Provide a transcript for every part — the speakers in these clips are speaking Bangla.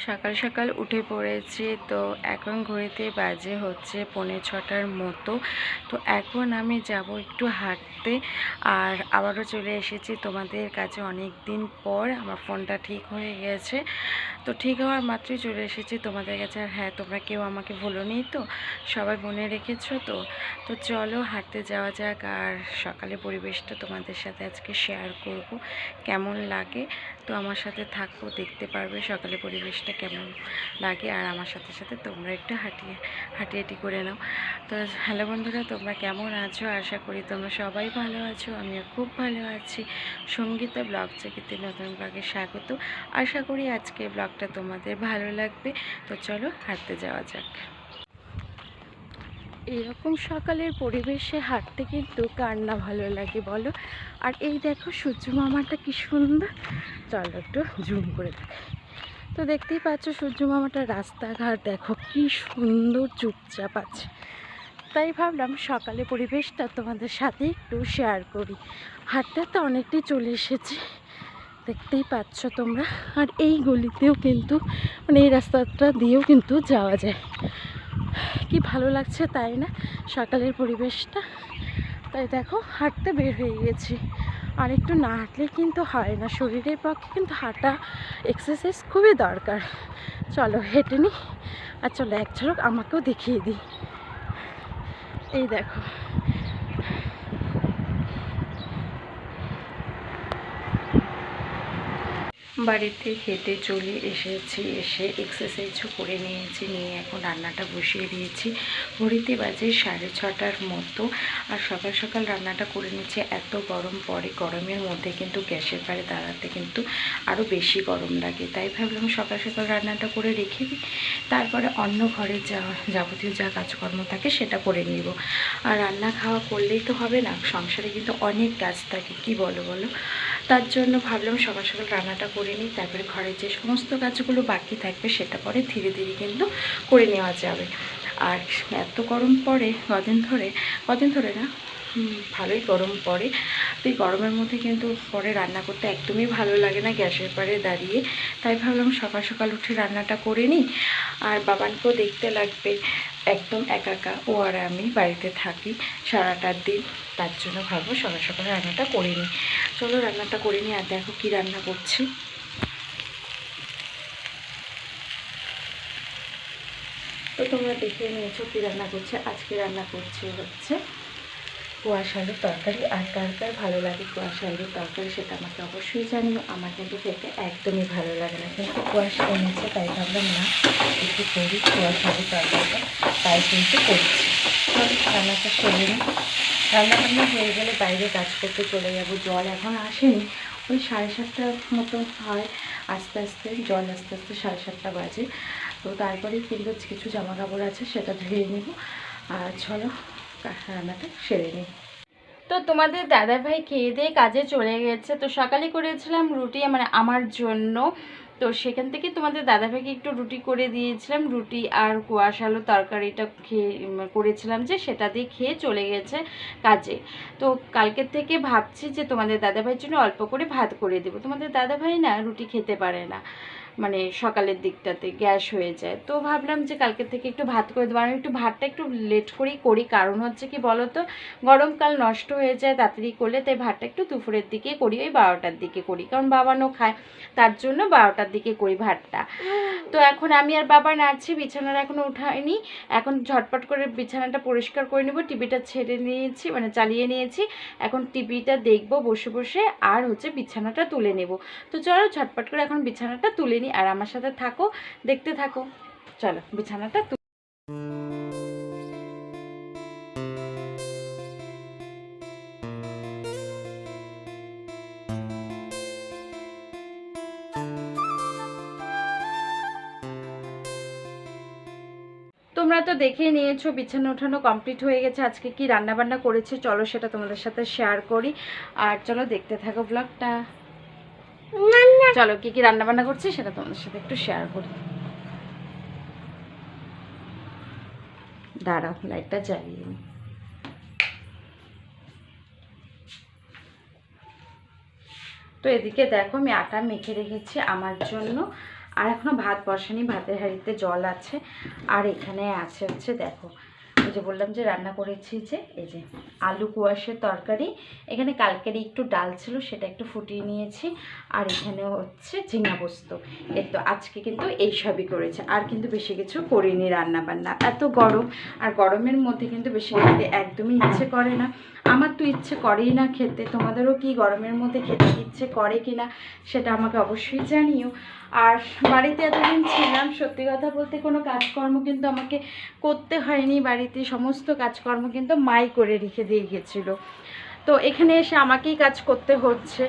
সকাল সকাল উঠে পড়েছি, তো এখন ঘড়িতে বাজে হচ্ছে পৌনে ছটার মতো। তো এখন আমি যাব একটু হাঁটতে আর আবারও চলে এসেছি তোমাদের কাছে অনেক দিন পর। আমার ফোনটা ঠিক হয়ে গেছে। তো ঠিক হওয়ার মাত্রই চলে এসেছি তোমাদের কাছে। আর হ্যাঁ তোমরা কেউ আমাকে ভুলো নি তো? সবাই মনে রেখেছো তো? তো চলো হাঁটতে যাওয়া যাক আর সকালে পরিবেশটা তোমাদের সাথে আজকে শেয়ার করব। কেমন লাগে? তো আমার সাথে থাকো, দেখতে পারবে সকালে পরিবেশটা কেমন লাগে। আর আমার সাথে সাথে তোমরা একটু হাঁটিয়ে, হাঁটিহাঁটি করে নাও। তো হ্যালো বন্ধুরা, তোমরা কেমন আছো? আশা করি তোমরা সবাই ভালো আছো, আমিও খুব ভালো আছি। সঙ্গীতা ব্লগ জগতে নতুন ব্লগে স্বাগত। আশা করি আজকে ব্লগটা তোমাদের ভালো লাগবে। তো চলো হাঁটতে যাওয়া যাক। এরকম সকালের পরিবেশে হাঁটতে কিন্তু কার না ভালো লাগে বলো? আর এই দেখো সূর্য মামাটা কি সুন্দর। চলো একটু জুম করে দেখাই তো দেখতেই পাচ্ছ সূর্য মামাটা রাস্তাঘাট দেখো কি সুন্দর চুপচাপ আছে। তাই ভাবলাম সকালে পরিবেশটা তোমাদের সাথে একটু শেয়ার করি। হাঁটতে তো অনেকটাই চলে এসেছি, দেখতেই পাচ্ছ তোমরা। আর এই গলিতেও কিন্তু মানে এই রাস্তাটা দিয়েও কিন্তু যাওয়া যায়। কি ভালো লাগছে তাই না? সকালের পরিবেশটা। তাই দেখো, হাঁটতে বের হয়ে গেছি আর একটু না হাঁটলে কিন্তু হয় না। শরীরের পক্ষে কিন্তু হাঁটা এক্সারসাইজ খুবই দরকার। চলো হেঁটে নি আর চলো এক ঝলক আমাকেও দেখিয়ে দিই। এই দেখো। বাড়িতে খেতে চলে এসেছি, এসে এক্সারসাইজও করে নিয়েছি, নিয়ে এখন রান্নাটা বসিয়ে দিয়েছি। ঘড়িতে বাজে সাড়ে ছটার মতো আর সকাল সকাল রান্নাটা করে নিচ্ছে এত গরম পরে, গরমের মধ্যে কিন্তু গ্যাসের পাড়ে দাঁড়াতে কিন্তু আরও বেশি গরম লাগে। তাই ভাবলাম সকাল সকাল রান্নাটা করে রেখে দিই। তারপরে অন্য ঘরে যা, যাবতীয় যা কাজকর্ম থাকে সেটা করে নিব। আর রান্না খাওয়া করলেই তো হবে না, সংসারে কিন্তু অনেক কাজ থাকে, কি বলো বলো? তার জন্য ভাবলাম সকাল সকাল রান্নাটা করে নিই, তারপরে ঘরের যে সমস্ত কাজগুলো বাকি থাকবে সেটা পরে ধীরে ধীরে কিন্তু করে নেওয়া যাবে। আর এত গরম পড়ে কদিন ধরে কদিন ধরে না ভালোই গরম পড়ে তো এই গরমের মধ্যে কিন্তু পরে রান্না করতে একদমই ভালো লাগে না গ্যাসের পাড়ে দাঁড়িয়ে। তাই ভাবলাম সকাল সকাল উঠে রান্নাটা করে নিই। আর বাবানকেও দেখতে লাগবে। একদম একা একা ও আর আমি বাড়িতে থাকি সারাটার দিন, তার জন্য ভাবো সকাল সকাল রান্নাটা করে নিই। চলো রান্নাটা করে নিই আর দেখো কী রান্না করছি। তো তোমরা দেখে নিয়েছো কী রান্না করছে, আজকে রান্না করছে হচ্ছে কুয়াশা আলুর তরকারি আর কার কার ভালো লাগে কুয়াশা আলুর তরকারি সেটা আমাকে অবশ্যই জানিও। আমার কিন্তু খেতে একদমই ভালো লাগে না। কিন্তু কুয়াশা এনেছে, তাই ভাবলাম, না, একটু করি কুয়াশা আলুর তরকারিটা। তাই কিন্তু করছি। রান্নাটা সেরে নিই রান্না বান্না হয়ে গেলে বাইরে কাজ করতে চলে যাব। জল এখন আসেনি। ওই সাড়ে সাতটার মতো হয়। আস্তে আস্তে, জল আস্তে আস্তে সাড়ে সাতটা বাজে। তো তারপরে কিন্তু কিছু জামা কাপড় আছে, সেটা ধুয়ে নিব। আর চলো রান্নাটা সেরে নিই তো তোমাদের দাদা ভাই খেয়ে দিয়ে কাজে চলে গেছে। তো সকালে করেছিলাম রুটি মানে আমার জন্য। তো সেখান থেকে তোমাদের দাদাভাইকে একটু রুটি করে দিয়েছিলাম। রুটি আর কুয়াশা আলু তরকারিটা খেয়ে করেছিলাম যে সেটা দিয়ে খেয়ে চলে গেছে কাজে। তো কালকের থেকে ভাবছি যে তোমাদের দাদাভাইয়ের জন্য অল্প করে ভাত করে দেবো। তোমাদের দাদাভাই না রুটি খেতে পারে না। মানে সকালের দিকটাতে গ্যাস হয়ে যায়। তো ভাবলাম যে কালকের থেকে একটু ভাত করে দেবো। আমি একটু ভাতটা একটু লেট করেই করি। কারণ হচ্ছে কি বলো তো গরমকাল নষ্ট হয়ে যায় তাড়াতাড়ি করলে, তাই ভাতটা একটু দুপুরের দিকে করি, ওই বারোটার দিকে করি। কারণ বাবানও খায়, তার জন্য বারোটার দিকে করি ভাতটা। তো এখন আমি আর বাবা নাচছি বিছানার এখনও উঠাইনি। এখন ঝটপট করে বিছানাটা পরিষ্কার করে নেব, টিভিটা ছেড়ে নিয়েছি মানে চালিয়ে নিয়েছি। এখন টিভিটা দেখব বসে বসে, আর হচ্ছে বিছানাটা তুলে নেব। তো চলো ঝটপট করে এখন বিছানাটা তুলে নিই আর আমার সাথে থাকো, দেখতে থাকো। চলো, বিছানাটা তোমরা তো দেখে নিয়েছো, বিছানা ওঠানো কমপ্লিট হয়ে গেছে। আজকে কি রান্না বান্না করেছে, চলো সেটা তোমাদের সাথে শেয়ার করি। আর চলো, দেখতে থাকো ব্লগটা চলো, কি কি রান্না বান্না করছি সেটা তোমাদের সাথে একটু শেয়ার করি। দাঁড়াও লাইটটা নিই। তো এদিকে দেখো, আমি আটা মেখে রেখেছি আমার জন্য। আর এখনও ভাত বসানি, ভাতের হাঁড়িতে জল আছে। আর এখানে আছে হচ্ছে, দেখো যে বললাম যে রান্না করেছি যে, এই যে আলু কুয়াশের তরকারি। এখানে কালকের একটু ডাল ছিল, সেটা একটু ফুটিয়ে নিয়েছি। আর এখানে হচ্ছে ঝিঙা পোস্ত। এই তো আজকে কিন্তু এইসবই করেছে। আর কিন্তু বেশি কিছু করিনি রান্না বান্না এত গরম। আর গরমের মধ্যে কিন্তু বেশি একদমই ইচ্ছে করে না। আমার তো ইচ্ছে করেই না খেতে। তোমাদেরও কি গরমের মধ্যে খেতে ইচ্ছে করে কি না সেটা আমাকে অবশ্যই জানিও। আর বাড়িতে এতদিন ছিলাম, সত্যি কথা বলতে কোনো কাজকর্ম কিন্তু আমাকে করতে হয়নি বাড়িতে। সমস্ত কাজকর্ম কিন্তু মাই করে রেখে দিয়ে গেছিল। তো এখানে এসে আমাকেই কাজ করতে হচ্ছে।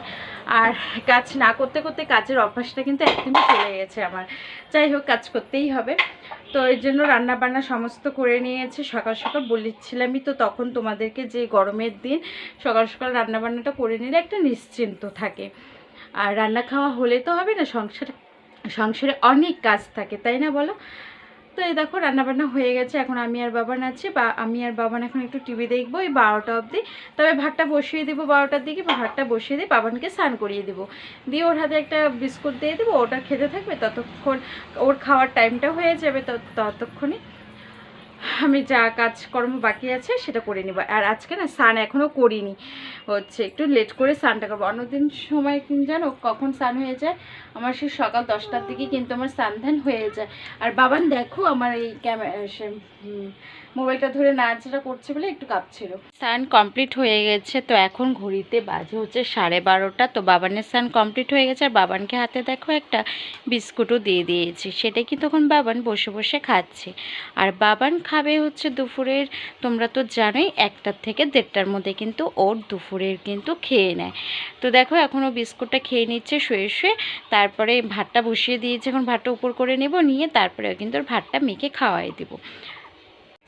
আর কাজ না করতে করতে কাজের অভ্যাসটা কিন্তু একদমই চলে গেছে আমার। যাই হোক, কাজ করতেই হবে। তো এর জন্য রান্না বান্না সমস্ত করে নিয়েছে, সকাল সকাল বলেছিলামই তো তখন তোমাদেরকে যে গরমের দিন সকাল সকাল রান্না বান্নাটা করে নিলে একটা নিশ্চিন্ত থাকে। আর রান্না খাওয়া হলে তো হবে না, সংসারে সংসারে অনেক কাজ থাকে, তাই না বলো? তো এই দেখো, রান্নাবান্না হয়ে গেছে। এখন আমি আর বাবান আছে বা আমি আর বাবান এখন একটু টিভি দেখব, এই বারোটা অবধি। তবে ভাতটা বসিয়ে দেবো বারোটার দিকে ভাতটা বসিয়ে দিয়ে বাবানকে স্নান করিয়ে দেবো। দিয়ে ওর হাতে একটা বিস্কুট দিয়ে দেবো, ওটা খেতে থাকবে, ততক্ষণ ওর খাওয়ার টাইমটা হয়ে যাবে তত- ততক্ষণে। আমি যা কাজকর্ম বাকি আছে সেটা করে নেব। আর আজকে না স্নান এখনও করিনি। হচ্ছে একটু লেট করে স্নানটা করব। অন্যদিন সময় জানো? কখন স্নান হয়ে যায়? আমার সেই সকাল দশটার দিকে কিন্তু আমার স্নান ধান হয়ে যায়। আর বাবান দেখো আমার এই ক্যামেরা সে মোবাইলটা ধরে নাড়াচাড়া করছে বলে একটু কাঁপছিল। স্নান কমপ্লিট হয়ে গেছে তো এখন ঘড়িতে বাজে হচ্ছে সাড়ে বারোটা। তো বাবানের স্নান কমপ্লিট হয়ে গেছে। আর বাবানকে হাতে দেখো একটা বিস্কুটও দিয়ে দিয়েছি। সেটাই কি তখন বাবান বসে বসে খাচ্ছে। আর বাবান খাবে হচ্ছে দুপুরের, তোমরা তো জানোই, একটার থেকে দেড়টার মধ্যে কিন্তু ওর দুপুরের কিন্তু খেয়ে নেয়। তো দেখো, এখনও বিস্কুটটা খেয়ে নিচ্ছে, শুয়ে শুয়ে, তারপরে ভাতটা বসিয়ে দিয়েছে, এখন ভাতটা উপর করে নেব, নিয়ে তারপরে কিন্তু ওর ভাতটা মেখে খাওয়াই দেবো।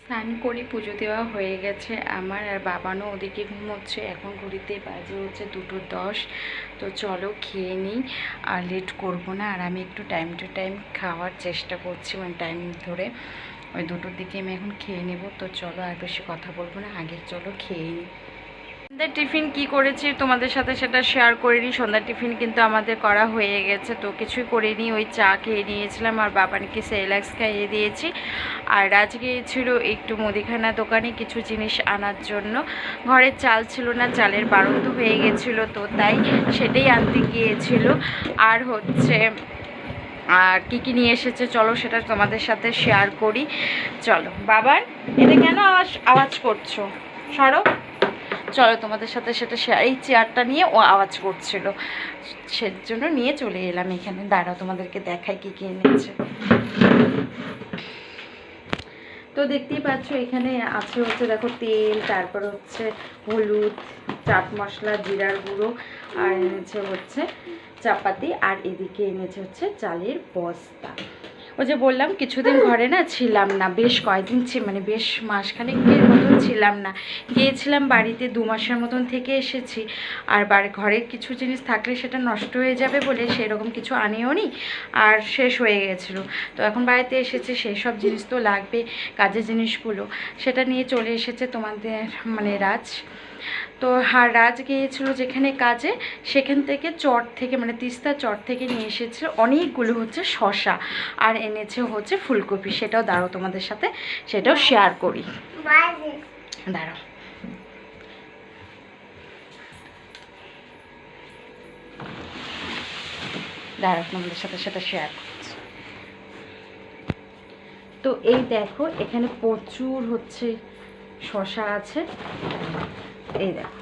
স্নান করে, পুজো দেওয়া হয়ে গেছে আমার, আর বাবানও ওদিকে ঘুমোচ্ছে, এখন ঘড়িতে বাজে হচ্ছে দুটো দশ। তো চলো খেয়ে নিই, আর লেট করব না, আর আমি একটু টাইম টু টাইম খাওয়ার চেষ্টা করছি মানে টাইম ধরে। ওই দুটোর দিকে আমি এখন খেয়ে নেব। তো চলো আর বেশি কথা বলব না। আগে চলো খেয়ে নিই সন্ধ্যার টিফিন কি করেছি তোমাদের সাথে সেটা শেয়ার করিনি সন্ধ্যার টিফিন কিন্তু আমাদের করা হয়ে গেছে। তো কিছুই করিনি। ওই চা খেয়ে নিয়েছিলাম আর বাবানকে সেলাক্স খাইয়ে দিয়েছি। আর আজ গিয়েছিল একটু মুদিখানা দোকানে কিছু জিনিস আনার জন্য। ঘরের চাল ছিল না, চালের বারন্ত হয়ে গেছিল। তো তাই সেটাই আনতে গিয়েছিল। আর হচ্ছে আর কি কি নিয়ে এসেছে, চলো সেটা তোমাদের সাথে শেয়ার করি। চলো, বাবার এটা কেন আওয়াজ আওয়াজ করছ? সরো চলো তোমাদের সাথে সেটা শেয়ার এই চেয়ারটা নিয়ে ও আওয়াজ করছিল। সেজন্য নিয়ে চলে এলাম এখানে। দাঁড়াও, তোমাদেরকে দেখাই কি কি এনেছে। তো দেখতেই পাচ্ছ, এখানে আছে হচ্ছে, দেখো তেল, তারপর হচ্ছে হলুদ, চাট মশলা, জিরার গুঁড়ো, আর এনেছে হচ্ছে চাপাতি আর এদিকে এনেছে হচ্ছে চালের বস্তা। ওই যে বললাম, কিছুদিন ঘরে না ছিলাম না, বেশ কয়েকদিন মানে বেশ মাসখানেকের মতন ছিলাম না। গিয়েছিলাম বাড়িতে, দু মাসের মতন থেকে এসেছি। আর বাড়ি ঘরে কিছু জিনিস থাকলে সেটা নষ্ট হয়ে যাবে বলে সেরকম কিছু আনিও নি, আর শেষ হয়ে গেছিল। তো এখন বাড়িতে এসেছে, সেই সব জিনিস তো লাগবে, কাজের জিনিসগুলো। সেটা নিয়ে চলে এসেছে তোমাদের মানে রাজ। তো আর রাজ গিয়েছিল যেখানে কাজে, সেখান থেকে চট থেকে মানে তিস্তা চট থেকে নিয়ে এসেছে অনেকগুলো হচ্ছে শশা আর এনেছে হচ্ছে ফুলকপি। সেটাও দাঁড়াও তোমাদের সাথে, সেটাও শেয়ার করি। দাঁড়াও। দাঁড়াও তোমাদের সাথে, সেটা শেয়ার করছি। তো এই দেখো, এখানে প্রচুর হচ্ছে শশা আছে। এই দেখো।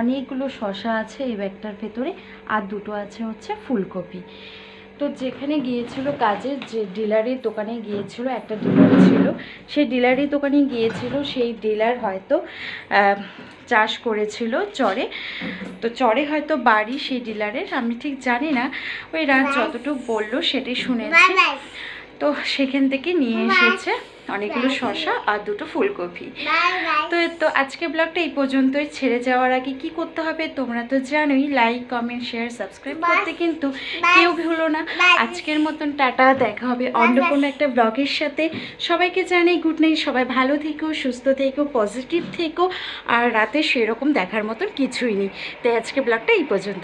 অনেকগুলো শশা আছে এই ব্যাগটার ভেতরে, আর দুটো আছে হচ্ছে ফুলকপি। তো যেখানে গিয়েছিল কাজে যে ডিলারের দোকানে গিয়েছিল, একটা ডিলার ছিল, সেই ডিলারের দোকানে গিয়েছিল, সেই ডিলার হয়তো চাষ করেছিল চরে। তো চরে হয়তো বাড়ি সেই ডিলারের, আমি ঠিক জানি না। ওই রাত যতটুকু বলল সেটাই শুনেছি। তো সেখান থেকে নিয়ে এসেছে অনেকগুলো শশা আর দুটো ফুলকপি। তো তো আজকে ব্লগটা এই পর্যন্তই। ছেড়ে যাওয়ার আগে কি করতে হবে তোমরা তো জানোই লাইক কমেন্ট শেয়ার সাবস্ক্রাইব করতে কিন্তু কেউ ভুলো না। আজকের মতন টাটা দেখা হবে অন্য কোনো একটা ব্লগের সাথে। সবাইকে জানাই গুড নাইট সবাই ভালো থেকো সুস্থ থেকো পজিটিভ থেকো আর রাতে সেরকম দেখার মতন কিছুই নেই। তাই আজকে ব্লগটা এই পর্যন্ত।